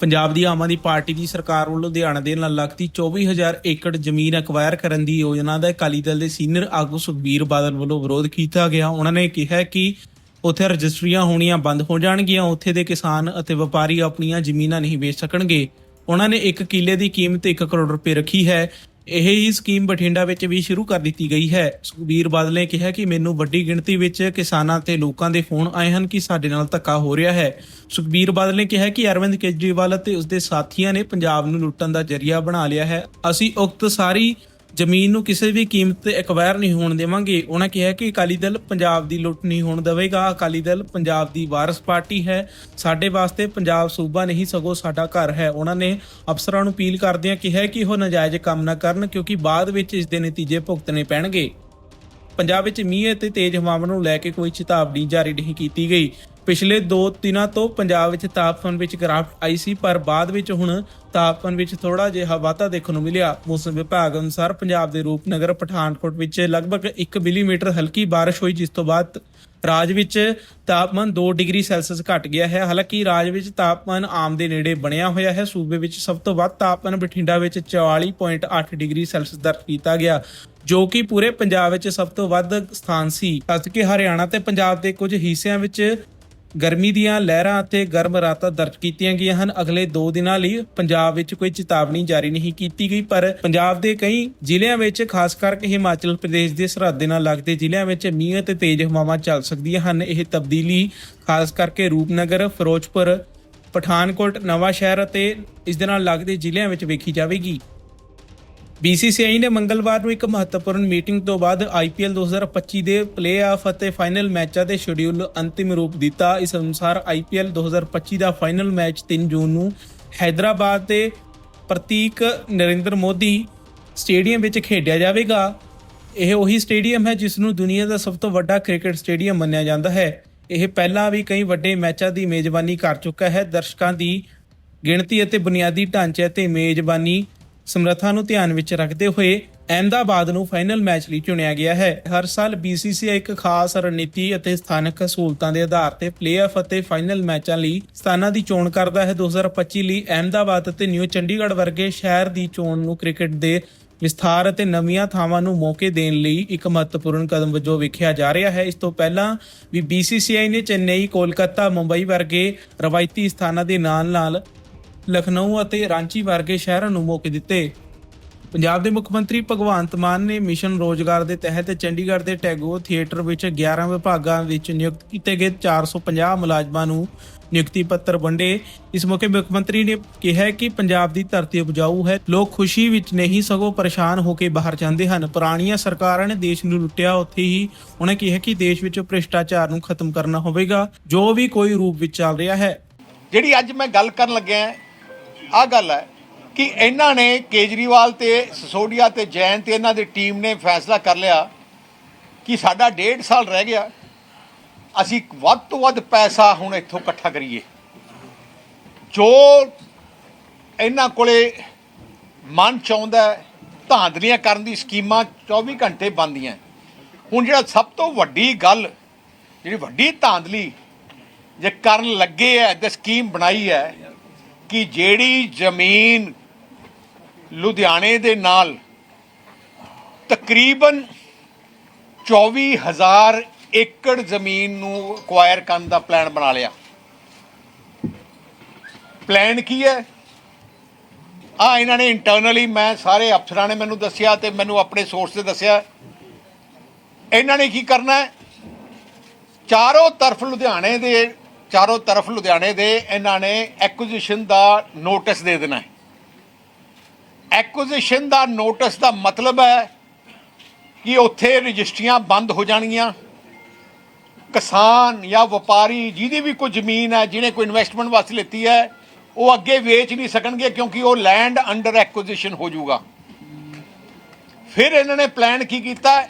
ਪੰਜਾਬ ਦੀ Aam Aadmi party ਦੀ ਸਰਕਾਰ ਵੱਲੋਂ ਲੁਧਿਆਣਾ ਦੇ ਨਾਲ ਲੱਗਦੀ 24000 ਏਕੜ ਜ਼ਮੀਨ ਅਕਵਾਇਰ ਕਰਨ ਦੀ ਯੋਜਨਾ ਦਾ ਅਕਾਲੀ ਦਲ ਦੇ ਸੀਨੀਅਰ ਆਗੂ ਸੁਖਬੀਰ ਬਾਦਲ ਵੱਲੋਂ ਵਿਰੋਧ ਕੀਤਾ ਗਿਆ। ਉਹਨਾਂ ਨੇ ਕਿਹਾ ਕਿ ਉੱਥੇ ਰਜਿਸਟਰੀਆਂ ਹੋਣੀਆਂ ਬੰਦ ਹੋ ਜਾਣਗੀਆਂ, ਉੱਥੇ ਦੇ ਕਿਸਾਨ ਅਤੇ ਵਪਾਰੀ ਆਪਣੀਆਂ ਜ਼ਮੀਨਾਂ ਨਹੀਂ ਵੇਚ ਸਕਣਗੇ। ਉਹਨਾਂ ਨੇ ਇੱਕ ਕਿੱਲੇ ਦੀ ਕੀਮਤ 1 ਕਰੋੜ ਰੁਪਏ ਰੱਖੀ ਹੈ। ਇਹ ਹੀ ਸਕੀਮ ਬਠਿੰਡਾ ਵਿੱਚ ਵੀ ਸ਼ੁਰੂ ਕਰ ਦਿੱਤੀ ਗਈ ਹੈ। ਸੁਖਬੀਰ ਬਾਦਲ ਨੇ ਕਿਹਾ ਕਿ ਮੈਨੂੰ ਵੱਡੀ ਗਿਣਤੀ ਵਿੱਚ ਕਿਸਾਨਾਂ ਤੇ ਲੋਕਾਂ ਦੇ ਫੋਨ ਆਏ ਹਨ ਕਿ ਸਾਡੇ ਨਾਲ ਧੱਕਾ ਹੋ ਰਿਹਾ ਹੈ। ਸੁਖਬੀਰ ਬਾਦਲ ਨੇ ਕਿਹਾ ਕਿ ਅਰਵਿੰਦ ਕੇਜਰੀਵਾਲ ਅਤੇ ਉਸਦੇ ਸਾਥੀਆਂ ਨੇ ਪੰਜਾਬ ਨੂੰ ਲੁੱਟਣ ਦਾ ਜਰੀਆ ਬਣਾ ਲਿਆ ਹੈ। ਅਸੀਂ ਉਕਤ ਸਾਰੀ ਜ਼ਮੀਨ ਨੂੰ ਕਿਸੇ ਵੀ ਕੀਮਤ ਤੇ ਐਕਵਾਇਰ ਨਹੀਂ ਹੋਣ ਦੇਵਾਂਗੇ। ਉਹਨਾਂ ਕਿਹਾ ਕਿ ਅਕਾਲੀ ਦਲ ਪੰਜਾਬ ਦੀ ਲੁੱਟ ਨਹੀਂ ਹੋਣ ਦੇਵੇਗਾ। ਅਕਾਲੀ ਦਲ ਪੰਜਾਬ ਦੀ ਵਾਰਸ ਪਾਰਟੀ ਹੈ। ਸਾਡੇ ਵਾਸਤੇ ਪੰਜਾਬ ਸੂਬਾ ਨਹੀਂ, ਸਗੋਂ ਸਾਡਾ ਘਰ ਹੈ। ਉਹਨਾਂ ਨੇ ਅਫਸਰਾਂ ਨੂੰ ਅਪੀਲ ਕਰਦਿਆਂ ਕਿਹਾ ਕਿ ਉਹ ਨਾਜਾਇਜ਼ ਕੰਮ ਨਾ ਕਰਨ, ਕਿਉਂਕਿ ਬਾਅਦ ਵਿੱਚ ਇਸ ਦੇ ਨਤੀਜੇ ਭੁਗਤਣੇ ਪੈਣਗੇ। ਪੰਜਾਬ ਵਿੱਚ ਮੀਂਹ ਅਤੇ ਤੇਜ਼ ਹਵਾਵਾਂ ਨੂੰ ਲੈ ਕੇ ਕੋਈ ਚੇਤਾਵਨੀ ਜਾਰੀ ਨਹੀਂ ਕੀਤੀ ਗਈ। ਪਿਛਲੇ 2 ਦਿਨਾਂ ਤੋਂ ਪੰਜਾਬ ਵਿੱਚ ਤਾਪਮਾਨ ਵਿੱਚ ਗਿਰਾਵਟ ਆਈ ਸੀ, ਪਰ ਬਾਅਦ ਵਿੱਚ ਹੁਣ ਤਾਪਮਾਨ ਵਿੱਚ ਥੋੜਾ ਜਿਹਾ ਵਾਧਾ ਦੇਖਣ ਨੂੰ ਮਿਲਿਆ। ਮੌਸਮ ਵਿਭਾਗ ਅਨੁਸਾਰ ਪੰਜਾਬ ਦੇ ਰੂਪਨਗਰ, ਪਠਾਨਕੋਟ ਵਿੱਚ ਲਗਭਗ 1 ਮਿਲੀਮੀਟਰ ਹਲਕੀ ਬਾਰਿਸ਼ ਹੋਈ, ਜਿਸ ਤੋਂ ਬਾਅਦ ਰਾਜ ਵਿੱਚ ਤਾਪਮਾਨ 2 ਡਿਗਰੀ ਸੈਲਸੀਅਸ ਘਟ ਗਿਆ ਹੈ। ਹਾਲਾਂਕਿ ਰਾਜ ਵਿੱਚ ਤਾਪਮਾਨ ਆਮ ਦੇ ਨੇੜੇ ਬਣਿਆ ਹੋਇਆ ਹੈ। ਸੂਬੇ ਵਿੱਚ ਸਭ ਤੋਂ ਵੱਧ ਤਾਪਮਾਨ ਬਠਿੰਡਾ ਵਿੱਚ 44.8 ਡਿਗਰੀ ਸੈਲਸੀਅਸ ਦਰਜ ਕੀਤਾ ਗਿਆ, ਜੋ ਕਿ ਪੂਰੇ ਪੰਜਾਬ ਵਿੱਚ ਸਭ ਤੋਂ ਵੱਧ ਸਥਾਨ ਸੀ। ਜਦਕਿ ਹਰਿਆਣਾ ਤੇ ਪੰਜਾਬ ਦੇ ਕੁਝ ਹਿੱਸਿਆਂ ਵਿੱਚ ਗਰਮੀ ਦੀਆਂ ਲਹਿਰਾਂ ਅਤੇ ਗਰਮ ਰਾਤਾਂ ਦਰਜ ਕੀਤੀਆਂ ਗਈਆਂ ਹਨ। ਅਗਲੇ 2 ਦਿਨਾਂ ਲਈ ਪੰਜਾਬ ਵਿੱਚ ਕੋਈ ਚੇਤਾਵਨੀ ਜਾਰੀ ਨਹੀਂ ਕੀਤੀ ਗਈ, ਪਰ ਪੰਜਾਬ ਦੇ ਕਈ ਜ਼ਿਲ੍ਹਿਆਂ ਵਿੱਚ, ਖਾਸ ਕਰਕੇ ਹਿਮਾਚਲ ਪ੍ਰਦੇਸ਼ ਦੇ ਸਰਹੱਦ ਦੇ ਨਾਲ ਲੱਗਦੇ ਜ਼ਿਲ੍ਹਿਆਂ ਵਿੱਚ ਮੀਂਹ ਅਤੇ ਤੇਜ਼ ਹਵਾਵਾਂ ਚੱਲ ਸਕਦੀਆਂ ਹਨ। ਇਹ ਤਬਦੀਲੀ ਖਾਸ ਕਰਕੇ ਰੂਪਨਗਰ, ਫਿਰੋਜ਼ਪੁਰ, ਪਠਾਨਕੋਟ ਨਵਾਂ ਸ਼ਹਿਰ ਅਤੇ ਇਸ ਦੇ ਨਾਲ ਲੱਗਦੇ ਜ਼ਿਲ੍ਹਿਆਂ ਵਿੱਚ ਵੇਖੀ ਜਾਵੇਗੀ। BCCI ਨੇ ਮੰਗਲਵਾਰ ਨੂੰ ਇੱਕ ਮਹੱਤਵਪੂਰਨ ਮੀਟਿੰਗ ਤੋਂ ਬਾਅਦ IPL 2025 ਦੇ ਪਲੇਆਫ ਅਤੇ ਫਾਈਨਲ ਮੈਚਾਂ ਦੇ ਸ਼ਡਿਊਲ ਨੂੰ ਅੰਤਿਮ ਰੂਪ ਦਿੱਤਾ। ਇਸ ਅਨੁਸਾਰ IPL 2025 ਦਾ ਫਾਈਨਲ ਮੈਚ 3 ਜੂਨ ਨੂੰ ਹੈਦਰਾਬਾਦ ਦੇ ਪ੍ਰਤੀਕ ਨਰਿੰਦਰ ਮੋਦੀ ਸਟੇਡੀਅਮ ਵਿੱਚ ਖੇਡਿਆ ਜਾਵੇਗਾ। ਇਹ ਉਹੀ ਸਟੇਡੀਅਮ ਹੈ ਜਿਸ ਨੂੰ ਦੁਨੀਆ ਦਾ ਸਭ ਤੋਂ ਵੱਡਾ ਕ੍ਰਿਕਟ ਸਟੇਡੀਅਮ ਮੰਨਿਆ ਜਾਂਦਾ ਹੈ। ਇਹ ਪਹਿਲਾਂ ਵੀ ਕਈ ਵੱਡੇ ਮੈਚਾਂ ਦੀ ਮੇਜ਼ਬਾਨੀ ਕਰ ਚੁੱਕਾ ਹੈ। ਦਰਸ਼ਕਾਂ ਦੀ ਗਿਣਤੀ ਅਤੇ ਬੁਨਿਆਦੀ ਢਾਂਚੇ ਅਤੇ ਮੇਜ਼ਬਾਨੀ ਸਮਰੱਥਾ ਨੂੰ ਧਿਆਨ ਵਿੱਚ ਰੱਖਦੇ ਹੋਏ ਅਹਿਮਦਾਬਾਦ ਨੂੰ ਫਾਈਨਲ ਮੈਚ ਲਈ ਚੁਣਿਆ ਗਿਆ ਹੈ। ਹਰ ਸਾਲ BCCI ਇੱਕ ਖਾਸ ਰਣਨੀਤੀ ਅਤੇ ਸਥਾਨਕ ਸਹੂਲਤਾਂ ਦੇ ਆਧਾਰ ਤੇ ਪਲੇਆਫ ਅਤੇ ਫਾਈਨਲ ਮੈਚਾਂ ਲਈ ਸਥਾਨਾਂ ਦੀ ਚੋਣ ਕਰਦਾ ਹੈ। 2025 ਲਈ ਅਹਿਮਦਾਬਾਦ ਅਤੇ ਨਿਊ ਚੰਡੀਗੜ੍ਹ ਵਰਗੇ ਸ਼ਹਿਰ ਦੀ ਚੋਣ ਨੂੰ ਕ੍ਰਿਕਟ ਦੇ ਵਿਸਥਾਰ ਅਤੇ ਨਵੀਆਂ ਥਾਵਾਂ ਨੂੰ ਮੌਕੇ ਦੇਣ ਲਈ ਇੱਕ ਮਹੱਤਵਪੂਰਨ ਕਦਮ ਵਜੋਂ ਵੇਖਿਆ ਜਾ ਰਿਹਾ ਹੈ। ਇਸ ਤੋਂ ਪਹਿਲਾਂ ਵੀ BCCI ਨੇ ਚੇਨਈ, ਕੋਲਕਾਤਾ, ਮੁੰਬਈ ਵਰਗੇ ਰਵਾਇਤੀ ਸਥਾਨਾਂ ਦੇ ਨਾਲ-ਨਾਲ ਲਖਨਊ ਅਤੇ ਰਾਂਚੀ ਵਰਗੇ ਸ਼ਹਿਰਾਂ ਨੂੰ ਮੌਕੇ ਦਿੱਤੇ। ਪੰਜਾਬ ਦੇ ਮੁੱਖ ਮੰਤਰੀ ਭਗਵੰਤ ਮਾਨ ਨੇ ਮਿਸ਼ਨ ਰੋਜ਼ਗਾਰ ਦੇ ਤਹਿਤ ਚੰਡੀਗੜ੍ਹ ਦੇ ਟੈਗੋਰ ਥੀਏਟਰ ਵਿੱਚ 11 ਵਿਭਾਗਾਂ ਵਿੱਚ ਨਿਯੁਕਤ ਕੀਤੇ ਗਏ 450 ਮੁਲਾਜ਼ਮਾਂ ਨੂੰ ਨਿਯੁਕਤੀ ਪੱਤਰ ਵੰਡੇ। ਇਸ ਮੌਕੇ ਮੁੱਖ ਮੰਤਰੀ ਨੇ ਕਿਹਾ ਕਿ ਪੰਜਾਬ ਦੀ ਧਰਤੀ ਉਪਜਾਊ ਹੈ। ਲੋਕ ਖੁਸ਼ੀ ਵਿੱਚ ਨਹੀਂ ਸਗੋਂ ਪਰੇਸ਼ਾਨ ਹੋ ਕੇ ਬਾਹਰ ਜਾਂਦੇ ਹਨ। ਪੁਰਾਣੀਆਂ ਸਰਕਾਰਾਂ ਨੇ ਦੇਸ਼ ਨੂੰ ਲੁੱਟਿਆ। ਉੱਥੇ ਹੀ ਉਹਨੇ ਕਿਹਾ ਕਿ ਦੇਸ਼ ਵਿੱਚ ਭ੍ਰਿਸ਼ਟਾਚਾਰ ਨੂੰ ਖਤਮ ਕਰਨਾ ਹੋਵੇਗਾ। ਜੋ ਵੀ ਕੋਈ ਰੂਪ ਵਿੱਚ ਚੱਲ ਰਿਹਾ ਹੈ। ਜਿਹੜੀ ਅੱਜ ਮੈਂ ਗੱਲ ਕਰਨ ਲੱਗਿਆ ਆ ਗੱਲ ਹੈ ਕਿ ਇਹਨਾਂ ਨੇ ਕੇਜਰੀਵਾਲ ਤੇ ਸਸੋਡੀਆ ਤੇ, ਜੈਨ ਤੇ ਇਹਨਾਂ ਦੀ ਟੀਮ ਨੇ ਫੈਸਲਾ ਕਰ ਲਿਆ ਕਿ ਸਾਡਾ ਡੇਢ ਸਾਲ ਰਹਿ ਗਿਆ। ਅਸੀਂ ਵੱਧ ਤੋਂ ਵੱਧ ਪੈਸਾ ਹੁਣ ਇੱਥੋਂ ਇਕੱਠਾ ਕਰੀਏ। ਜੋ ਇਹਨਾਂ ਕੋਲੇ ਮਨ ਚਾਹੁੰਦਾ ਧਾਂਦਲੀਆਂ ਕਰਨ ਦੀ ਸਕੀਮਾਂ 24 ਘੰਟੇ ਬੰਦੀਆਂ ਹੁਣ ਜਿਹੜਾ ਸਭ ਤੋਂ ਵੱਡੀ ਗੱਲ, ਜਿਹੜੀ ਵੱਡੀ ਧਾਂਦਲੀ ਜੇ ਕਰਨ ਲੱਗੇ ਐ ਤੇ ਸਕੀਮ ਬਣਾਈ ਹੈ ਕਿ ਜਿਹੜੀ ਜ਼ਮੀਨ ਲੁਧਿਆਣੇ ਦੇ ਨਾਲ ਤਕਰੀਬਨ 24000 ਏਕੜ ਜ਼ਮੀਨ ਨੂੰ ਅਕਵਾਇਰ ਕਰਨ ਦਾ ਪਲਾਨ ਬਣਾ ਲਿਆ। ਪਲਾਨ ਕੀ ਹੈ? ਆ ਇਹਨਾਂ ਨੇ ਇੰਟਰਨਲੀ ਮੈਂ ਸਾਰੇ ਅਫਸਰਾਂ ਨੇ ਮੈਨੂੰ ਦੱਸਿਆ ਤੇ ਮੈਨੂੰ ਆਪਣੇ ਸੋਰਸ ਤੇ ਦੱਸਿਆ। ਇਹਨਾਂ ਨੇ ਕੀ ਕਰਨਾ ਹੈ? ਚਾਰੋਂ ਤਰਫ ਲੁਧਿਆਣੇ ਦੇ ਚਾਰੋਂ ਤਰਫ ਲੁਧਿਆਣੇ ਦੇ ਇਹਨਾਂ ਨੇ ਐਕੁਜੀਸ਼ਨ ਦਾ ਨੋਟਿਸ ਦੇ ਦੇਣਾ ਹੈ। ਐਕੁਜੀਸ਼ਨ ਦਾ ਨੋਟਿਸ ਦਾ ਮਤਲਬ ਹੈ ਕਿ ਉੱਥੇ ਰਜਿਸਟਰੀਆਂ ਬੰਦ ਹੋ ਜਾਣਗੀਆਂ। ਕਿਸਾਨ ਜਾਂ ਵਪਾਰੀ ਜਿਹਦੀ ਵੀ ਕੋਈ ਜ਼ਮੀਨ ਹੈ, ਜਿਹਨੇ ਕੋਈ ਇਨਵੈਸਟਮੈਂਟ ਵਾਸਤੇ ਲਿੱਤੀ ਹੈ, ਉਹ ਅੱਗੇ ਵੇਚ ਨਹੀਂ ਸਕਣਗੇ ਕਿਉਂਕਿ ਉਹ ਲੈਂਡ ਅੰਡਰ ਐਕੁਜੀਸ਼ਨ ਹੋ ਜਾਊਗਾ। ਫਿਰ ਇਹਨਾਂ ਨੇ ਪਲਾਨ ਕੀ ਕੀਤਾ? ਹੈ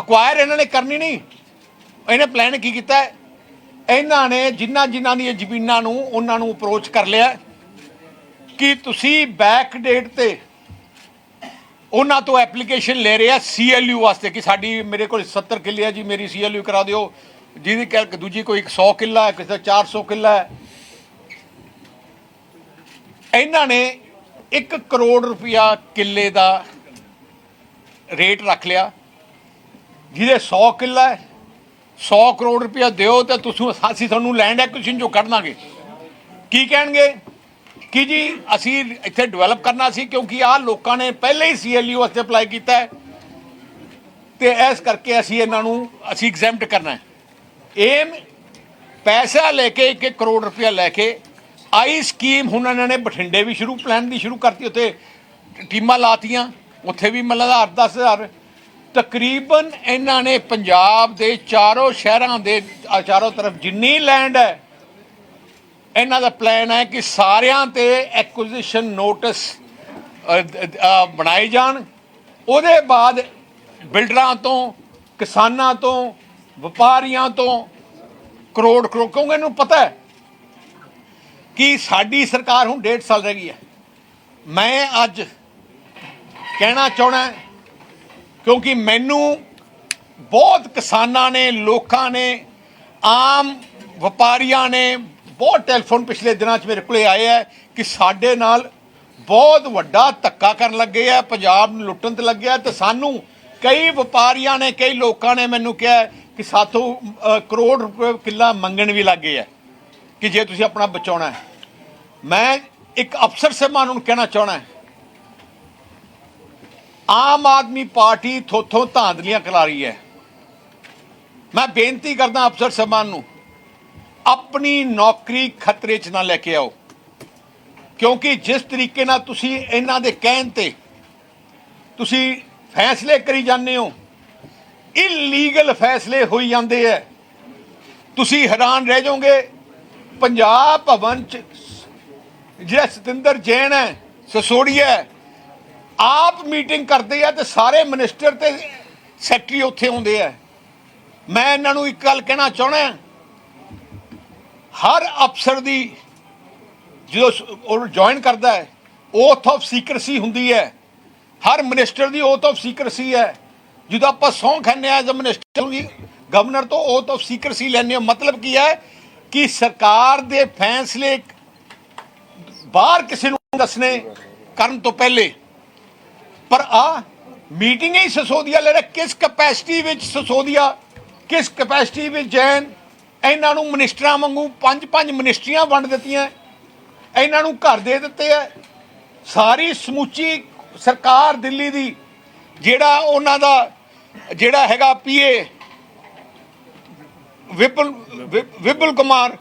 ਅਕਵਾਇਰ ਇਹਨਾਂ ਨੇ ਕਰਨੀ ਨਹੀਂ। ਇਹਨੇ ਪਲਾਨ ਕੀ ਕੀਤਾ? ਇਹਨਾਂ ਨੇ ਜਿਨ੍ਹਾਂ ਜਿਨ੍ਹਾਂ ਦੀਆਂ ਜ਼ਮੀਨਾਂ ਨੂੰ ਉਹਨਾਂ ਨੂੰ ਅਪਰੋਚ ਕਰ ਲਿਆ ਕਿ ਤੁਸੀਂ ਬੈਕ ਡੇਟ ਤੇ ਉਹਨਾਂ ਤੋਂ ਐਪਲੀਕੇਸ਼ਨ ਲੈ ਰਹੇ ਆ ਸੀਐਲਯੂ ਵਾਸਤੇ ਕਿ ਸਾਡੀ, ਮੇਰੇ ਕੋਲ 70 ਕਿੱਲੇ ਆ ਜੀ, ਮੇਰੀ ਸੀਐਲਯੂ ਕਰਾ ਦਿਓ। ਜਿਹਦੀ ਕਹਿ ਦੂਜੀ ਕੋਈ 100 ਕਿੱਲਾ ਹੈ, ਕਿਸੇ ਦਾ 400 ਕਿੱਲਾ ਹੈ। ਇਹਨਾਂ ਨੇ 1 ਕਰੋੜ ਰੁਪਇਆ ਕਿੱਲੇ ਦਾ ਰੇਟ ਰੱਖ ਲਿਆ, ਜਿਹਦੇ 100 ਕਿੱਲਾ ਹੈ। 100 ਕਰੋੜ ਰੁਪਇਆ ਦਿਓ ਤੇ ਤੁਸੀਂ ਅਸੀਂ ਤੁਹਾਨੂੰ ਲੈਂਡ ਐਕੁਜੀਸ਼ਨ ਜੋ ਕੱਢ ਦਾਂਗੇ। ਕੀ ਕਹਿਣਗੇ? ਕਿ ਜੀ, ਅਸੀਂ ਇੱਥੇ ਡਿਵੈਲਪ ਕਰਨਾ ਸੀ ਕਿਉਂਕਿ ਆਹ ਲੋਕਾਂ ਨੇ ਪਹਿਲੇ ਹੀ ਸੀਐਲਯੂ ਵਾਸਤੇ ਅਪਲਾਈ ਕੀਤਾ ਹੈ। ਤੇ ਇਸ ਕਰਕੇ ਅਸੀਂ ਇਹਨਾਂ ਨੂੰ, ਅਸੀਂ ਐਗਜ਼ੈਂਪਟ ਕਰਨਾ ਹੈ। ਏਮ ਪੈਸਾ ਲੈ ਕੇ 1 ਕਰੋੜ ਰੁਪਇਆ ਲੈ ਕੇ ਆਈ ਸਕੀਮ ਹੁਣ ਇਹਨਾਂ ਨੇ ਬਠਿੰਡੇ ਵੀ ਸ਼ੁਰੂ ਪਲਾਨ ਦੀ ਸ਼ੁਰੂ ਕਰਤੀ, ਉੱਥੇ ਟੀਮਾਂ ਲਾਤੀਆਂ। ਉੱਥੇ ਵੀ ਮਤਲਬ 8 ਹਜ਼ਾਰ ਤਕਰੀਬਨ ਇਹਨਾਂ ਨੇ ਪੰਜਾਬ ਦੇ ਚਾਰੋਂ ਸ਼ਹਿਰਾਂ ਦੇ ਚਾਰੋਂ ਤਰਫ ਜਿੰਨੀ ਲੈਂਡ ਹੈ, ਇਹਨਾਂ ਦਾ ਪਲਾਨ ਹੈ ਕਿ ਸਾਰਿਆਂ ਤੇ ਐਕੁਜੀਸ਼ਨ ਨੋਟਿਸ ਬਣਾਏ ਜਾਣ। ਉਹਦੇ ਬਾਅਦ ਬਿਲਡਰਾਂ ਤੋਂ, ਕਿਸਾਨਾਂ ਤੋਂ, ਵਪਾਰੀਆਂ ਤੋਂ ਕਰੋੜ ਕਰੋੜ, ਕਿਉਂਕਿ ਇਹਨੂੰ ਪਤਾ ਹੈ ਕਿ ਸਾਡੀ ਸਰਕਾਰ ਹੁਣ ਡੇਢ ਸਾਲ ਰਹਿ ਗਈ ਹੈ। ਮੈਂ ਅੱਜ ਕਹਿਣਾ ਚਾਹਣਾ ਕਿਉਂਕਿ ਮੈਨੂੰ ਬਹੁਤ ਕਿਸਾਨਾਂ ਨੇ, ਲੋਕਾਂ ਨੇ, ਆਮ ਵਪਾਰੀਆਂ ਨੇ ਬਹੁਤ ਟੈਲੀਫੋਨ ਪਿਛਲੇ ਦਿਨਾਂ 'ਚ ਮੇਰੇ ਕੋਲੇ ਆਏ ਹੈ ਕਿ ਸਾਡੇ ਨਾਲ ਬਹੁਤ ਵੱਡਾ ਧੱਕਾ ਕਰਨ ਲੱਗੇ ਆ, ਪੰਜਾਬ ਨੂੰ ਲੁੱਟਣ ਤੇ ਲੱਗਿਆ ਤੇ ਸਾਨੂੰ ਕਈ ਵਪਾਰੀਆਂ ਨੇ, ਕਈ ਲੋਕਾਂ ਨੇ ਮੈਨੂੰ ਕਿਹਾ ਕਿ ਸਾਥੋਂ ਕਰੋੜ ਰੁਪਏ ਕਿੱਲਾ ਮੰਗਣ ਵੀ ਲੱਗੇ ਆ ਕਿ ਜੇ ਤੁਸੀਂ ਆਪਣਾ ਬਚਾਉਣਾ ਹੈ। ਮੈਂ ਇੱਕ ਅਫਸਰ ਸਾਹਿਬਾਨ ਨੂੰ ਕਹਿਣਾ ਚਾਹਣਾ ਆਮ ਆਦਮੀ ਪਾਰਟੀ ਥੋਥੋਂ ਧਾਂਦਲੀਆਂ ਕਰਾ ਰਹੀ ਹੈ। ਮੈਂ ਬੇਨਤੀ ਕਰਦਾ ਅਫਸਰ ਸਾਹਿਬਾਨ ਨੂੰ ਆਪਣੀ ਨੌਕਰੀ ਖਤਰੇ 'ਚ ਨਾ ਲੈ ਕੇ ਆਓ। ਕਿਉਂਕਿ ਜਿਸ ਤਰੀਕੇ ਨਾਲ ਤੁਸੀਂ ਇਹਨਾਂ ਦੇ ਕਹਿਣ ਤੇ ਤੁਸੀਂ ਫੈਸਲੇ ਕਰੀ ਜਾਂਦੇ ਹੋ ਇਲੀਗਲ ਫੈਸਲੇ ਹੋਈ ਜਾਂਦੇ ਐ ਤੁਸੀਂ ਹੈਰਾਨ ਰਹਿ ਜਾਓਗੇ ਪੰਜਾਬ ਭਵਨ ਚ ਜਿਹੜਾ ਸਤਿੰਦਰ ਜੈਨ ਹੈ ਸਸੋੜੀਆ ਹੈ, ਆਪ ਮੀਟਿੰਗ ਕਰਦੇ ਆ ਤੇ ਸਾਰੇ ਮਿਨਿਸਟਰ ਤੇ ਸੈਕਟਰੀ ਉੱਥੇ ਆਉਂਦੇ ਆ। ਮੈਂ ਇਹਨਾਂ ਨੂੰ ਇੱਕ ਗੱਲ ਕਹਿਣਾ ਚਾਹਣਾ ਹਰ ਅਫਸਰ ਦੀ ਜਦੋਂ ਉਹ ਜੁਆਇਨ ਕਰਦਾ ਹੈ ਓਥ ਆਫ ਸੀਕ੍ਰੇਸੀ ਹੁੰਦੀ ਹੈ। ਹਰ ਮਿਨਿਸਟਰ ਦੀ ਓਥ ਆਫ ਸੀਕਰਸੀ ਹੈ। ਜਦੋਂ ਆਪਾਂ ਸਹੁੰ ਖਾਂਦੇ ਆ ਐਜ਼ ਅ ਮਿਨਿਸਟਰ ਦੀ ਗਵਰਨਰ ਤੋਂ ਓਥ ਆਫ ਸੀਕ੍ਰੇਸੀ ਲੈਂਦੇ ਹੋ, ਮਤਲਬ ਕੀ ਹੈ ਕਿ ਸਰਕਾਰ ਦੇ ਫੈਸਲੇ ਬਾਹਰ ਕਿਸੇ ਨੂੰ ਦੱਸਣੇ ਕਰਨ ਤੋਂ ਪਹਿਲੇ ਪਰ ਆ ਮੀਟਿੰਗ ਹੀ ਸਸੋਦੀਆ ਲੈ ਰਿਹਾ, ਕਿਸ ਕਪੈਸਿਟੀ ਵਿੱਚ ਸਸੋਦੀਆ, ਕਿਸ ਕਪੈਸਿਟੀ ਵਿੱਚ ਜੈਨ, ਇਹਨਾਂ ਨੂੰ ਮਿਨਿਸਟਰਾਂ ਵਾਂਗੂ ਪੰਜ ਪੰਜ ਮਿਨਿਸਟਰੀਆਂ ਵੰਡ ਦਿੱਤੀਆਂ, ਇਹਨਾਂ ਨੂੰ ਘਰ ਦੇ ਦਿੱਤੇ ਐ ਸਾਰੀ ਸਮੁੱਚੀ ਸਰਕਾਰ ਦਿੱਲੀ ਦੀ, ਜਿਹੜਾ ਉਹਨਾਂ ਦਾ, ਜਿਹੜਾ ਹੈਗਾ ਪੀਏ ਵਿਪਲ, ਵਿਪ- ਵਿਪੁਲ ਕੁਮਾਰ,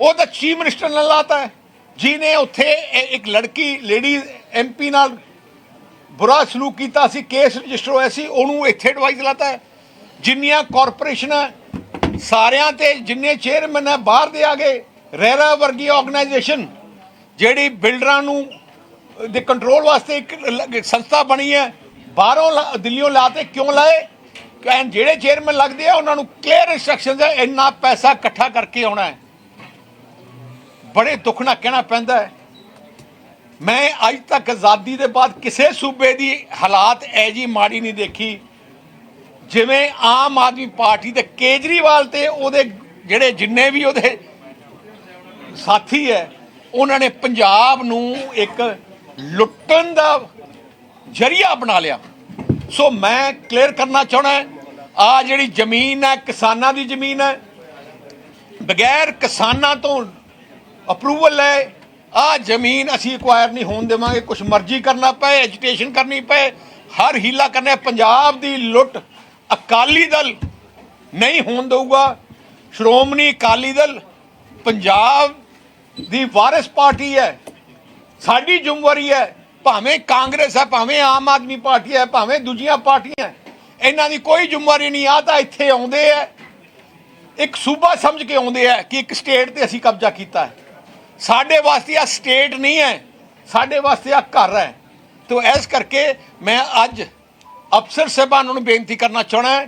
ਉਹ ਤਾਂ ਚੀਫ ਮਿਨਿਸਟਰ ਨਾਲ ਲਾਤਾ। ਹੈ ਜਿਹਨੇ ਉੱਥੇ ਇੱਕ ਲੜਕੀ ਲੇਡੀ ਐਮਪੀ ਨਾਲ ਬੁਰਾ ਸਲੂਕ ਕੀਤਾ ਸੀ, ਕੇਸ ਰਜਿਸਟਰ ਹੋਇਆ ਸੀ, ਉਹਨੂੰ ਇੱਥੇ ਐਡਵਾਈਸ ਲਾਤਾ ਜਿੰਨੀਆਂ ਕਾਰਪੋਰੇਸ਼ਨਾਂ ਸਾਰਿਆਂ ਤੇ ਜਿੰਨੇ ਚੇਅਰਮੈਨ ਹੈ, ਬਾਹਰ ਦੇ ਆ ਗਏ, ਰਹਿਰਾ ਵਰਗੀ ਆਰਗੇਨਾਈਜੇਸ਼ਨ ਜਿਹੜੀ ਬਿਲਡਰਾਂ ਨੂੰ ਦੇ ਕੰਟਰੋਲ ਵਾਸਤੇ ਇੱਕ ਸੰਸਥਾ ਬਣੀ ਹੈ, ਬਾਹਰੋਂ ਲਾ- ਦਿੱਲੀੋਂ ਲਾਤੇ ਕਿਉਂ ਲਾਏ? ਕਹਿਣ ਜਿਹੜੇ ਚੇਅਰਮੈਨ ਲੱਗਦੇ ਆ, ਉਹਨਾਂ ਨੂੰ ਕਲੀਅਰ ਇਨਸਟਰਕਸ਼ਨਸ ਹੈ, ਇੰਨਾ ਪੈਸਾ ਇਕੱਠਾ ਕਰਕੇ ਆਉਣਾ ਹੈ। ਬੜੇ ਦੁੱਖ ਨਾਲ ਕਹਿਣਾ ਪੈਂਦਾ ਹੈ। ਮੈਂ ਅੱਜ ਤੱਕ ਆਜ਼ਾਦੀ ਦੇ ਬਾਅਦ ਕਿਸੇ ਸੂਬੇ ਦੀ ਹਾਲਾਤ ਐ ਜੀ ਮਾੜੀ ਨਹੀਂ ਦੇਖੀ। ਜਿਵੇਂ ਆਮ ਆਦਮੀ ਪਾਰਟੀ ਦੇ ਕੇਜਰੀਵਾਲ ਤੇ ਉਹਦੇ ਜਿਹੜੇ ਜਿੰਨੇ ਵੀ ਉਹਦੇ ਸਾਥੀ ਹੈ, ਉਹਨਾਂ ਨੇ ਪੰਜਾਬ ਨੂੰ ਇੱਕ ਲੁੱਟਣ ਦਾ ਜਰੀਆ ਬਣਾ ਲਿਆ। ਸੋ ਮੈਂ ਕਲੀਅਰ ਕਰਨਾ ਚਾਹਣਾ ਆ ਜਿਹੜੀ ਜ਼ਮੀਨ ਹੈ, ਕਿਸਾਨਾਂ ਦੀ ਜ਼ਮੀਨ ਹੈ, ਬਗੈਰ ਕਿਸਾਨਾਂ ਤੋਂ ਅਪਰੂਵਲ ਹੈ ਆ ਜ਼ਮੀਨ ਅਸੀਂ ਐਕਵਾਇਰ ਨਹੀਂ ਹੋਣ ਦੇਵਾਂਗੇ ਕੁਝ ਮਰਜ਼ੀ ਕਰਨਾ ਪਏ ਐਜੀਟੇਸ਼ਨ ਕਰਨੀ ਪਏ, ਹਰ ਹੀਲਾ ਕਰਨਾ, ਪੰਜਾਬ ਦੀ ਲੁੱਟ ਅਕਾਲੀ ਦਲ ਨਹੀਂ ਹੋਣ ਦਊਗਾ। ਸ਼੍ਰੋਮਣੀ ਅਕਾਲੀ ਦਲ ਪੰਜਾਬ ਦੀ ਵਾਰਿਸ ਪਾਰਟੀ ਹੈ, ਸਾਡੀ ਜ਼ਿੰਮੇਵਾਰੀ ਹੈ, ਭਾਵੇਂ ਕਾਂਗਰਸ ਹੈ, ਭਾਵੇਂ ਆਮ ਆਦਮੀ ਪਾਰਟੀ ਹੈ, ਭਾਵੇਂ ਦੂਜੀਆਂ ਪਾਰਟੀਆਂ ਇਹਨਾਂ ਦੀ ਕੋਈ ਜ਼ਿੰਮੇਵਾਰੀ ਨਹੀਂ ਆ ਤਾਂ ਇੱਥੇ ਆਉਂਦੇ ਆ ਇੱਕ ਸੂਬਾ ਸਮਝ ਕੇ ਆਉਂਦੇ ਆ ਕਿ ਇੱਕ ਸਟੇਟ ਤੇ ਅਸੀਂ ਕਬਜ਼ਾ ਕੀਤਾ ਹੈ। ਸਾਡੇ ਵਾਸਤੇ ਆ ਸਟੇਟ ਨਹੀਂ ਹੈ, ਸਾਡੇ ਵਾਸਤੇ ਆ ਘਰ ਹੈ। ਤੋ ਇਸ ਕਰਕੇ ਮੈਂ ਅੱਜ ਅਫਸਰ ਸਾਹਿਬਾਨਾਂ ਨੂੰ ਬੇਨਤੀ ਕਰਨਾ ਚਾਹਣਾ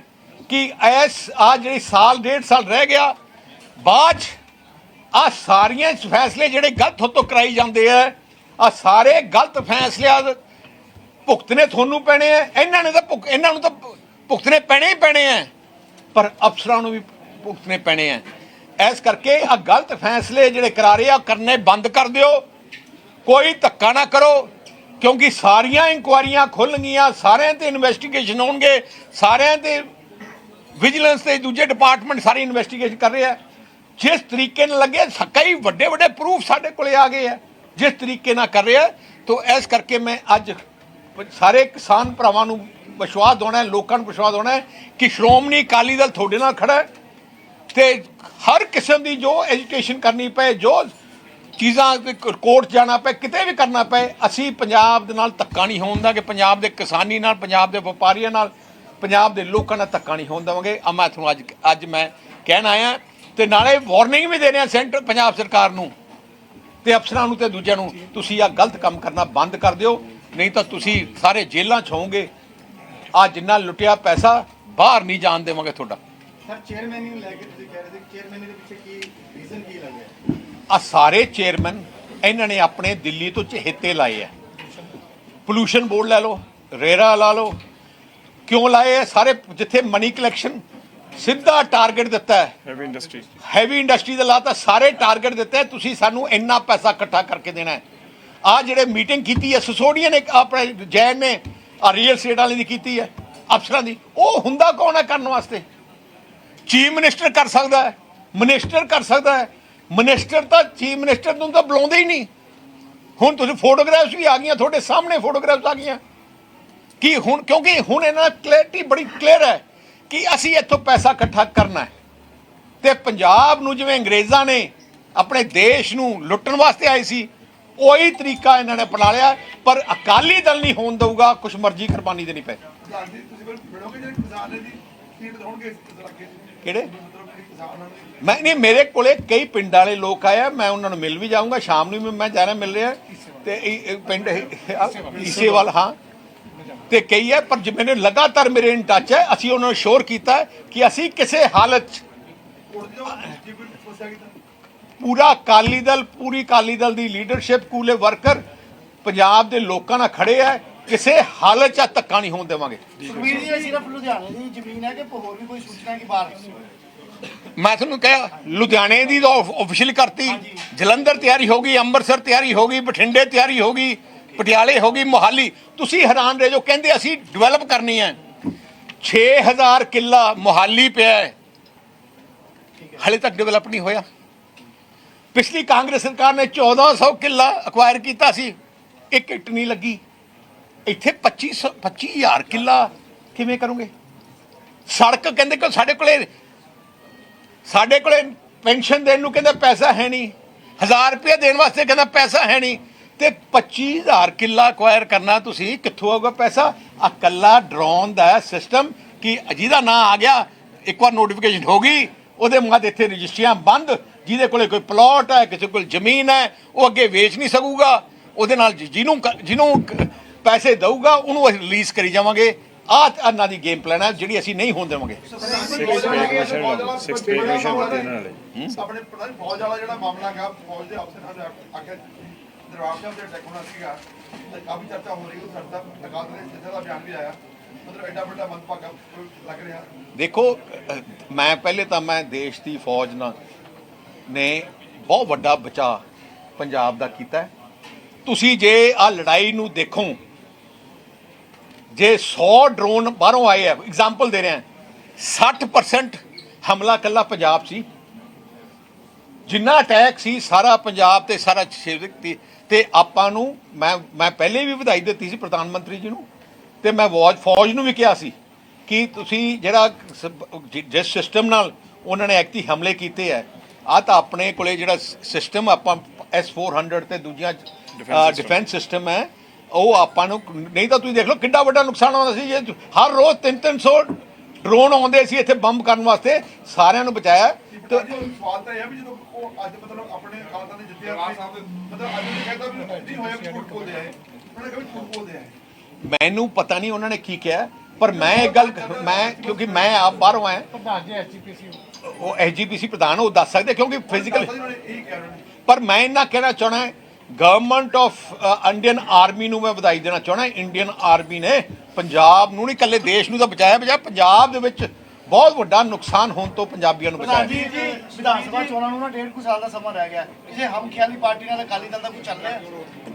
ਕਿ ਇਸ ਆ ਜਿਹੜੀ ਸਾਲ, ਡੇਢ ਸਾਲ ਰਹਿ ਗਿਆ, ਬਾਅਦ 'ਚ ਆ ਸਾਰੀਆਂ ਫੈਸਲੇ ਜਿਹੜੇ ਗਲਤ ਹੋ ਕਰਾਈ ਜਾਂਦੇ ਆ ਆ ਸਾਰੇ ਗਲਤ ਫੈਸਲਿਆਂ ਦੇ ਭੁਗਤਨੇ ਤੁਹਾਨੂੰ ਪੈਣੇ ਆ, ਇਹਨਾਂ ਨੇ ਤਾਂ ਭੁਗ- ਇਹਨਾਂ ਨੂੰ ਤਾਂ ਭੁਗਤਨੇ ਪੈਣੇ ਹੀ ਪੈਣੇ ਆ। ਪਰ ਅਫਸਰਾਂ ਨੂੰ ਵੀ ਭੁਗਤਨੇ ਪੈਣੇ ਆ। ਇਸ ਕਰਕੇ ਆ ਗਲਤ ਫੈਸਲੇ ਜਿਹੜੇ ਕਰਾ ਰਹੇ ਆ, ਉਹ ਕਰਨੇ ਬੰਦ ਕਰ ਦਿਓ। ਕੋਈ ਧੱਕਾ ਨਾ ਕਰੋ, ਕਿਉਂਕਿ ਸਾਰੀਆਂ ਇਨਕੁਆਰੀਆਂ ਖੁੱਲਣਗੀਆਂ ਸਾਰਿਆਂ ਤੇ ਇਨਵੈਸਟੀਗੇਸ਼ਨ ਹੋਣਗੇ, ਸਾਰਿਆਂ ਤੇ ਵਿਜੀਲੈਂਸ ਤੇ ਦੂਜੇ ਡਿਪਾਰਟਮੈਂਟ ਸਾਰੀ ਇਨਵੈਸਟੀਗੇਸ਼ਨ ਕਰ ਰਹੇ। ਆ ਜਿਸ ਤਰੀਕੇ ਨਾਲ ਲੱਗੇ, ਸ- ਕਈ ਵੱਡੇ ਵੱਡੇ ਪ੍ਰੂਫ ਸਾਡੇ ਕੋਲੇ ਆ ਗਏ ਆ। ਜਿਸ ਤਰੀਕੇ ਨਾਲ ਕਰ ਰਿਹਾ, ਤੋਂ ਇਸ ਕਰਕੇ ਮੈਂ ਅੱਜ ਸਾਰੇ ਕਿਸਾਨ ਭਰਾਵਾਂ ਨੂੰ ਵਿਸ਼ਵਾਸ ਦਿਵਾਉਣਾ, ਲੋਕਾਂ ਨੂੰ ਵਿਸ਼ਵਾਸ ਦਿਵਾਉਣਾ ਕਿ ਸ਼੍ਰੋਮਣੀ ਅਕਾਲੀ ਦਲ ਤੁਹਾਡੇ ਨਾਲ ਖੜਾ ਹੈ। ਤੇ ਹਰ ਕਿਸਮ ਦੀ ਜੋ ਐਜੂਕੇਸ਼ਨ ਕਰਨੀ ਪਏ, ਜੋ ਚੀਜ਼ਾਂ ਕੋਰਟ ਜਾਣਾ ਪਏ, ਕਿਤੇ ਵੀ ਕਰਨਾ ਪਏ, ਅਸੀਂ ਪੰਜਾਬ ਦੇ ਨਾਲ ਧੱਕਾ ਨਹੀਂ ਹੋਣ ਦਾਂਗੇ ਪੰਜਾਬ ਦੇ ਕਿਸਾਨੀ ਨਾਲ, ਪੰਜਾਬ ਦੇ ਵਪਾਰੀਆਂ ਨਾਲ, ਪੰਜਾਬ ਦੇ ਲੋਕਾਂ ਨਾਲ ਧੱਕਾ ਨਹੀਂ ਹੋਣ ਦੇਵਾਂਗੇ। ਆ ਮੈਂ ਤੁਹਾਨੂੰ ਅੱਜ ਅੱਜ ਮੈਂ ਕਹਿਣ ਆਇਆ, ਤੇ ਨਾਲੇ ਵਾਰਨਿੰਗ ਵੀ ਦੇ ਰਿਹਾ ਸੈਂਟਰ, ਪੰਜਾਬ ਸਰਕਾਰ ਨੂੰ, ਤੇ ਅਫਸਰਾਂ ਨੂੰ ਤੇ ਦੂਜਿਆਂ ਨੂੰ, ਤੁਸੀਂ ਆ ਗਲਤ ਕੰਮ ਕਰਨਾ ਬੰਦ ਕਰ ਦਿਓ, ਨਹੀਂ ਤਾਂ ਤੁਸੀਂ ਸਾਰੇ ਜੇਲ੍ਹਾਂ 'ਚ ਹੋਵੋਗੇ। ਆ ਜਿੰਨਾ ਲੁੱਟਿਆ ਪੈਸਾ, ਬਾਹਰ ਨਹੀਂ ਜਾਣ ਦੇਵਾਂਗੇ ਤੁਹਾਡਾ। ਸਰ ਚੇਅਰਮੈਨ ਨੂੰ ਲੈ ਕੇ ਤੁਸੀਂ ਕਹਿ ਰਹੇ ਸੀ ਚੇਅਰਮੈਨ ਦੇ ਪਿੱਛੇ ਕੀ ਰੀਜ਼ਨ ਕੀ ਲੱਗਿਆ ਆ ਸਾਰੇ ਚੇਅਰਮੈਨ ਇਹਨਾਂ ਨੇ ਆਪਣੇ ਦਿੱਲੀ ਤੋਂ ਚਹੇਤੇ ਲਾਏ ਆ। ਪੋਲੂਸ਼ਨ ਬੋਰਡ ਲੈ ਲਓ ਰੇਰਾ ਲਾ ਲਓ। ਕਿਉਂ ਲਾਏ ਆ? ਸਾਰੇ ਜਿੱਥੇ ਮਨੀ ਕਲੈਕਸ਼ਨ ਸਿੱਧਾ ਟਾਰਗੇਟ ਦਿੱਤਾ ਹੈ। ਹੈਵੀ ਇੰਡਸਟਰੀ ਹੈਵੀ ਇੰਡਸਟਰੀ ਦਾ ਲਾਤਾ ਸਾਰੇ ਟਾਰਗੇਟ ਦਿੱਤੇ ਹੈ, ਤੁਸੀਂ ਸਾਨੂੰ ਇੰਨਾ ਪੈਸਾ ਇਕੱਠਾ ਕਰਕੇ ਦੇਣਾ ਹੈ। ਆ ਜਿਹੜੇ ਮੀਟਿੰਗ ਕੀਤੀ ਹੈ ਸਸੋਡੀਆ ਨੇ ਆਪਣੇ ਜੈਨ ਨੇ ਆ ਰੀਅਲ ਸਟੇਟ ਵਾਲੇ ਦੀ ਕੀਤੀ ਹੈ ਅਫਸਰਾਂ ਦੀ। ਉਹ ਹੁੰਦਾ ਕੌਣ ਹੈ ਕਰਨ ਵਾਸਤੇ? ਚੀਫ ਮਿਨਿਸਟਰ ਕਰ ਸਕਦਾ ਹੈ, ਮਿਨਿਸਟਰ ਕਰ ਸਕਦਾ ਹੈ। ਮਿਨਿਸਟਰ ਤਾਂ ਚੀਫ ਮਿਨਿਸਟਰ ਨੂੰ ਤਾਂ ਬੁਲਾਉਂਦੇ ਹੀ ਨਹੀਂ। ਹੁਣ ਤੁਸੀਂ ਫੋਟੋਗ੍ਰਾਫਸ ਵੀ ਆ ਗਈਆਂ, ਤੁਹਾਡੇ ਸਾਹਮਣੇ ਫੋਟੋਗ੍ਰਾਫਸ ਆ ਗਈਆਂ। ਕਿ ਹੁਣ, ਕਿਉਂਕਿ ਹੁਣ ਇਹਨਾਂ ਕਲੈਰਿਟੀ ਬੜੀ ਕਲੀਅਰ ਹੈ ਕਿ ਅਸੀਂ ਇੱਥੋਂ ਪੈਸਾ ਇਕੱਠਾ ਕਰਨਾ ਹੈ। ਤੇ ਪੰਜਾਬ ਨੂੰ ਜਿਵੇਂ ਅੰਗਰੇਜ਼ਾਂ ਨੇ ਆਪਣੇ ਦੇਸ਼ ਨੂੰ ਲੁੱਟਣ ਵਾਸਤੇ ਆਏ ਸੀ, ਉਹੀ ਤਰੀਕਾ ਇਹਨਾਂ ਨੇ ਅਪਣਾ ਲਿਆ, ਪਰ ਅਕਾਲੀ ਦਲ ਨਹੀਂ ਹੋਣ ਦਊਗਾ, ਕੁਛ ਮਰਜ਼ੀ ਕੁਰਬਾਨੀ ਦੇਣੀ ਪਏ। ਕਿਹੜੇ? ਮੈਂ ਨਹੀਂ, ਮੇਰੇ ਕੋਲੇ ਕਈ ਪਿੰਡਾਂ ਵਾਲੇ ਲੋਕ ਆਏ ਮੈਂ ਉਹਨਾਂ ਨੂੰ ਮਿਲ ਵੀ ਜਾਊਂਗਾ, ਸ਼ਾਮ ਨੂੰ ਵੀ ਮੈਂ ਜਾਣਾ ਮਿਲ ਰਿਹਾ। ਤੇ ਇਹ- ਪਿੰਡ ਇਸੇਵਾਲ ਹਾਂ। ਤੇ ਕਈ ਹੈ ਪਰ ਮੈਨੂੰ ਲਗਾਤਾਰ ਮੇਰੇ ਇਨ ਟੱਚ ਹੈ, ਅਸੀਂ ਉਹਨਾਂ ਨੂੰ ਸ਼ੋਰ ਕੀਤਾ ਕਿ ਅਸੀਂ ਕਿਸੇ ਹਾਲਤ 'ਚ ਪੂਰਾ ਅਕਾਲੀ ਦਲ, ਪੂਰੀ ਅਕਾਲੀ ਦਲ ਦੀ ਲੀਡਰਸ਼ਿਪ ਕੂਲੇ ਵਰਕਰ ਪੰਜਾਬ ਦੇ ਲੋਕਾਂ ਨਾਲ ਖੜੇ ਹੈ। ਕਿਸੇ ਹਾਲਤ 'ਚ ਧੱਕਾ ਨਹੀਂ ਹੋਣ ਦੇਵਾਂਗੇ। ਸੁਖਬੀਰ ਜੀ ਇਹ ਸਿਰਫ ਲੁਧਿਆਣੇ ਦੀ ਜ਼ਮੀਨ ਹੈ ਕਿ ਹੋਰ ਵੀ ਕੋਈ ਸੂਚਨਾ ਕਿ ਬਾਹਰ ਮੈਂ ਤੁਹਾਨੂੰ ਕਿਹਾ ਲੁਧਿਆਣੇ ਦੀ ਤਾਂ ਆਫੀਸ਼ੀਅਲ ਕਰਤੀ। ਜਲੰਧਰ ਤਿਆਰੀ ਹੋ ਗਈ ਅੰਮ੍ਰਿਤਸਰ ਤਿਆਰੀ ਹੋ ਗਈ ਬਠਿੰਡੇ ਤਿਆਰੀ ਹੋ ਗਈ ਪਟਿਆਲੇ ਹੋ ਗਈ ਮੋਹਾਲੀ। ਤੁਸੀਂ ਹੈਰਾਨ ਰਹੇ ਜੋ ਕਹਿੰਦੇ ਅਸੀਂ ਡਿਵੈਲਪ ਕਰਨੀ ਹੈ। 6000 ਕਿੱਲਾ ਮੋਹਾਲੀ ਪਿਆ ਹੈ। ਹਲੇ ਤੱਕ ਡਿਵੈਲਪ ਨਹੀਂ ਹੋਇਆ। ਪਿਛਲੀ ਕਾਂਗਰਸ ਸਰਕਾਰ ਨੇ 1400 ਕਿੱਲਾ ਅਕਵਾਇਰ ਕੀਤਾ ਸੀ। ਇੱਕ ਇੱਟ ਨਹੀਂ ਲੱਗੀ। ਇੱਥੇ 2500 25000 ਕਿੱਲਾ ਕਿਵੇਂ ਕਰੋਗੇ? ਸੜਕ ਕਹਿੰਦੇ ਕਿ ਸਾਡੇ ਕੋਲੇ ਸਾਡੇ ਕੋਲੇ ਪੈਨਸ਼ਨ ਦੇਣ ਨੂੰ ਕਹਿੰਦਾ ਪੈਸਾ ਹੈ ਨਹੀਂ। 1000 ਰੁਪਏ ਦੇਣ ਵਾਸਤੇ ਕਹਿੰਦਾ ਪੈਸਾ ਹੈ ਨਹੀਂ। ਤੇ 25000 ਕਿੱਲਾ ਅਕਵਾਇਰ ਕਰਨਾ ਤੁਸੀਂ, ਕਿੱਥੋਂ ਆਊਗਾ ਪੈਸਾ? ਆ ਕੱਲਾ ਡਰੋਨ ਦਾ ਸਿਸਟਮ ਕਿ ਜਿਹਦਾ ਨਾਂ ਆ ਗਿਆ, ਇੱਕ ਵਾਰ ਨੋਟੀਫਿਕੇਸ਼ਨ ਹੋ ਗਈ, ਉਹਦੇ ਬਾਅਦ ਇੱਥੇ ਰਜਿਸਟਰੀਆਂ ਬੰਦ, ਜਿਹਦੇ ਕੋਲੇ ਕੋਈ ਪਲਾਟ ਹੈ, ਕਿਸੇ ਕੋਲ ਜ਼ਮੀਨ ਹੈ, ਉਹ ਅੱਗੇ ਵੇਚ ਨਹੀਂ ਸਕੂਗਾ। ਉਹਦੇ ਨਾਲ ਜਿਹਨੂੰ ਜਿਹਨੂੰ ਪੈਸੇ ਦਊਗਾ, ਉਹਨੂੰ ਅਸੀਂ ਰਿਲੀਜ਼ ਕਰੀ ਜਾਵਾਂਗੇ। ਆਹ ਇਹਨਾਂ ਦੀ ਗੇਮ ਪਲਾਨ ਹੈ, ਜਿਹੜੀ ਅਸੀਂ ਨਹੀਂ ਹੋਣ ਦੇਵਾਂਗੇ। Six pay commission six pay commission ਦਿੱਤੇ ਇਹਨਾਂ ਆਪਣੇ ਪਤਾ ਨਹੀਂ ਫੌਜ ਵਾਲਾ ਜਿਹੜਾ ਮਾਮਲਾ ਹੈਗਾ ਫੌਜ ਦੇ ਅਫਸਰਾਂ ਨੇ ਆਖਿਆ ਦਰਬਾਰ ਸਾਹਿਬ ਦੇ ਅਟੈਕ ਹੋਣਾ ਸੀਗਾ ਤੇ ਕਾਫੀ ਚਰਚਾ ਹੋ ਰਹੀ ਹੈ ਸਰਦਾ ਅਕਾਲ ਜਿੱਥੇ ਦਾ ਬਿਆਨ ਵੀ ਆਇਆ ਮਤਲਬ ਐਡਾ ਵੱਡਾ ਮੰਦਭਾਗਾ ਲੱਗ ਰਿਹਾ ਦੇਖੋ ਮੈਂ ਪਹਿਲੇ ਤਾਂ ਮੈਂ ਦੇਸ਼ ਦੀ ਫੌਜ ਨਾਲ ਨੇ ਬਹੁਤ ਵੱਡਾ ਬਚਾਅ ਪੰਜਾਬ ਦਾ ਕੀਤਾ ਤੁਸੀਂ ਜੇ ਆ ਲੜਾਈ ਨੂੰ ਦੇਖੋ ਜੇ 100 ਡਰੋਨ ਬਾਹਰੋਂ ਆਏ ਆ ਐਗਜ਼ਾਮਪਲ ਦੇ ਰਿਹਾ 60% ਹਮਲਾ ਕੱਲਾ ਪੰਜਾਬ ਸੀ ਜਿੰਨਾ ਅਟੈਕ ਸੀ ਸਾਰਾ ਪੰਜਾਬ ਤੇ ਸਾਰਾ ਸ਼ਿਵਕ ਤੇ ਤੇ ਆਪਾਂ ਨੂੰ ਮੈਂ ਮੈਂ ਪਹਿਲੇ ਵੀ ਵਧਾਈ ਦਿੱਤੀ ਸੀ ਪ੍ਰਧਾਨ ਮੰਤਰੀ ਜੀ ਨੂੰ ਤੇ ਮੈਂ ਫੌਜ ਫੌਜ ਨੂੰ ਵੀ ਕਿਹਾ ਸੀ ਕਿ ਤੁਸੀਂ ਜਿਹੜਾ ਜਿਸ ਸਿਸਟਮ ਨਾਲ ਉਹਨਾਂ ਨੇ ਐਕਟੀ ਹਮਲੇ ਕੀਤੇ ਹੈ ਆ ਤਾਂ ਆਪਣੇ ਕੋਲੇ ਜਿਹੜਾ ਸਿਸਟਮ ਆਪਾਂ S400 ਤੇ ਦੂਜੀਆਂ। ਡਿਫੈਂਸ ਸਿਸਟਮ ਹੈ ਉਹ ਆਪਾਂ ਨੂੰ ਨਹੀਂ ਤਾਂ ਤੁਸੀਂ ਦੇਖ ਲਓ ਕਿੰਨਾ ਵੱਡਾ ਨੁਕਸਾਨ ਆਉਂਦਾ ਸੀ ਜੇ ਹਰ ਰੋਜ਼ 3-300 ਡਰੋਨ ਆਉਂਦੇ ਸੀ ਇੱਥੇ ਬੰਬ ਕਰਨ ਵਾਸਤੇ ਸਾਰਿਆਂ ਨੂੰ ਬਚਾਇਆ। ਤੇ ਤੇ ਸਵਾਲ ਤਾਂ ਇਹ ਹੈ ਵੀ ਜਦੋਂ ਉਹ ਅੱਜ ਮਤਲਬ ਆਪਣੇ ਅਕਾਲਾਂ ਦੇ ਜਿੱਤੇ ਮਤਲਬ ਅੱਜ ਉਹ ਕਹਿੰਦਾ ਵੀ ਨਹੀਂ ਹੋਇਆ ਵੀ ਝੂਠ ਬੋਲਦੇ ਆਏ ਉਹਨਾਂ ਨੇ ਕਿਹਾ ਵੀ ਝੂਠ ਬੋਲਦੇ ਆਏ ਮੈਨੂੰ ਪਤਾ ਨਹੀਂ ਉਹਨਾਂ ਨੇ ਕੀ ਕਿਹਾ ਪਰ ਮੈਂ ਇਹ ਗੱਲ ਮੈਂ ਕਿਉਂਕਿ ਮੈਂ ਆਪ ਬਾਹਰੋਂ ਆਇਆ। ਪ੍ਰਧਾਨ ਜੀ ਐਸਜੀਪੀਸੀ ਉਹ ਐਸਜੀਪੀਸੀ ਪ੍ਰਧਾਨ ਉਹ ਦੱਸ ਸਕਦੇ ਕਿਉਂਕਿ ਫਿਜ਼ੀਕਲ ਉਹਨਾਂ ਨੇ ਇਹ ਕਿਹਾ ਉਹਨਾਂ ਨੇ। ਪਰ ਮੈਂ ਇਹਨਾਂ ਕਹਿਣਾ ਚਾਹਣਾ ਗਵਰਨਮੈਂਟ ਆਫ ਇੰਡੀਅਨ ਆਰਮੀ ਨੂੰ ਮੈਂ ਵਧਾਈ ਦੇਣਾ ਚਾਹਣਾ ਇੰਡੀਅਨ ਆਰਮੀ ਨੇ ਪੰਜਾਬ ਨੂੰ ਨਹੀਂ ਇਕੱਲੇ ਦੇਸ਼ ਨੂੰ ਤਾਂ ਬਚਾਇਆ ਬਚਾਇਆ। ਪੰਜਾਬ ਦੇ ਵਿੱਚ ਬਹੁਤ ਵੱਡਾ ਨੁਕਸਾਨ ਹੋਣ ਤੋਂ ਪੰਜਾਬੀਆਂ ਨੂੰ ਬਚਾਇਆ। ਜੀ ਜੀ ਵਿਧਾਨ ਸਭਾ ਚੋਣਾਂ ਨੂੰ ਨਾ ਡੇਢ ਕੁ ਸਾਲ ਦਾ ਸਮਾਂ ਰਹਿ ਗਿਆ। ਕਿਸੇ ਹਮ ਖਿਆਲੀ ਪਾਰਟੀ ਨਾਲ ਅਕਾਲੀ ਦਲ ਦਾ ਕੁਝ ਚੱਲ ਰਿਹਾ?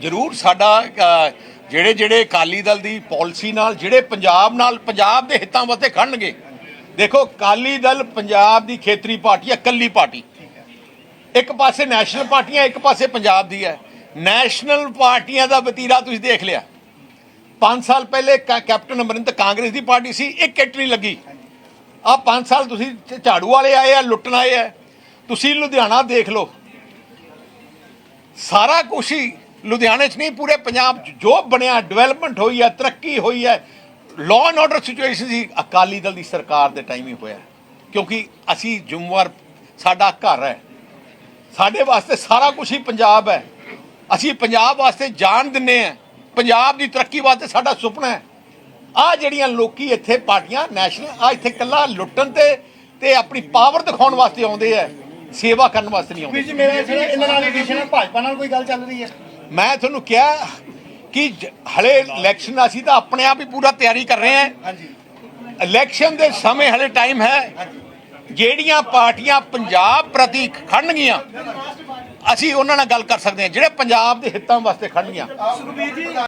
ਜ਼ਰੂਰ ਸਾਡਾ ਜਿਹੜੇ ਜਿਹੜੇ ਅਕਾਲੀ ਦਲ ਦੀ ਪਾਲਿਸੀ ਨਾਲ ਜਿਹੜੇ ਪੰਜਾਬ ਨਾਲ ਪੰਜਾਬ ਦੇ ਹਿੱਤਾਂ ਵਾਸਤੇ ਖੜਨਗੇ। ਦੇਖੋ ਅਕਾਲੀ ਦਲ ਪੰਜਾਬ ਦੀ ਖੇਤਰੀ ਪਾਰਟੀ ਹੈ ਇਕੱਲੀ ਪਾਰਟੀ। ਇੱਕ ਪਾਸੇ ਨੈਸ਼ਨਲ ਪਾਰਟੀਆਂ ਇੱਕ ਪਾਸੇ ਪੰਜਾਬ ਦੀ ਹੈ। ਨੈਸ਼ਨਲ ਪਾਰਟੀਆਂ ਦਾ ਵਤੀਰਾ ਤੁਸੀਂ ਦੇਖ ਲਿਆ। 5 ਸਾਲ ਪਹਿਲੇ ਕੈ- ਕੈਪਟਨ ਅਮਰਿੰਦਰ ਕਾਂਗਰਸ ਦੀ ਪਾਰਟੀ ਸੀ, ਇੱਕ ਕਿੱਟ ਨਹੀਂ ਲੱਗੀ। ਆ 5 ਸਾਲ ਤੁਸੀਂ ਝਾੜੂ ਵਾਲੇ ਆਏ ਆ, ਲੁੱਟਣ ਆਏ ਆ। ਤੁਸੀਂ ਲੁਧਿਆਣਾ ਦੇਖ ਲਓ। ਸਾਰਾ ਕੁਛ ਹੀ ਲੁਧਿਆਣੇ 'ਚ ਨਹੀਂ, ਪੂਰੇ ਪੰਜਾਬ 'ਚ ਜੋ ਬਣਿਆ ਡਿਵੈਲਪਮੈਂਟ ਹੋਈ ਹੈ ਤਰੱਕੀ ਹੋਈ ਹੈ ਲਾਅ ਐਂਡ ਆਰਡਰ ਸਿਚੁਏਸ਼ਨ ਸੀ, ਅਕਾਲੀ ਦਲ ਦੀ ਸਰਕਾਰ ਦੇ ਟਾਈਮ ਹੀ ਹੋਇਆ। ਕਿਉਂਕਿ ਅਸੀਂ ਜ਼ਿੰਮੇਵਾਰ ਸਾਡਾ ਘਰ ਹੈ। ਸਾਡੇ ਵਾਸਤੇ ਸਾਰਾ ਕੁਝ ਹੀ ਪੰਜਾਬ ਹੈ। ਅਸੀਂ ਪੰਜਾਬ ਵਾਸਤੇ ਜਾਨ ਦਿੰਨੇ ਆ। ਪੰਜਾਬ ਦੀ ਤਰੱਕੀ ਵਾਸਤੇ ਸਾਡਾ ਸੁਪਨਾ ਹੈ। ਆ ਜਿਹੜੀਆਂ ਲੋਕੀ ਇੱਥੇ ਪਾਰਟੀਆਂ ਨੈਸ਼ਨਲ ਆ ਇੱਥੇ ਕੱਲਾ ਲੁੱਟਣ ਤੇ ਤੇ ਆਪਣੀ ਪਾਵਰ ਦਿਖਾਉਣ ਵਾਸਤੇ ਆਉਂਦੇ ਆ ਸੇਵਾ ਕਰਨ ਵਾਸਤੇ ਨਹੀਂ ਆਉਂਦੇ। ਜੀ ਮੇਰਾ ਇਹਨਾਂ ਨਾਲ ਐਡੀਸ਼ਨ ਹੈ ਭਾਜਪਾ ਨਾਲ ਕੋਈ ਗੱਲ ਚੱਲ ਰਹੀ ਹੈ? ਮੈਂ ਤੁਹਾਨੂੰ ਕਿਹਾ ਕਿ ਹਲੇ ਇਲੈਕਸ਼ਨ ਅਸੀਂ ਤਾਂ ਆਪਣੇ ਆਪ ਹੀ ਪੂਰਾ ਤਿਆਰੀ ਕਰ ਰਹੇ ਹਾਂ ਹਾਂਜੀ। ਇਲੈਕਸ਼ਨ ਦੇ ਸਮੇਂ ਹਲੇ ਟਾਈਮ ਹੈ। ਜਿਹੜੀਆਂ ਪਾਰਟੀਆਂ ਪੰਜਾਬ ਪ੍ਰਤੀ ਖੜਨਗੀਆਂ ਅਸੀਂ ਉਹਨਾਂ ਨਾਲ ਗੱਲ ਕਰ ਸਕਦੇ ਹਾਂ ਜਿਹੜੇ ਪੰਜਾਬ ਦੇ ਹਿੱਤਾਂ ਵਾਸਤੇ ਖੜਨਗੀਆਂ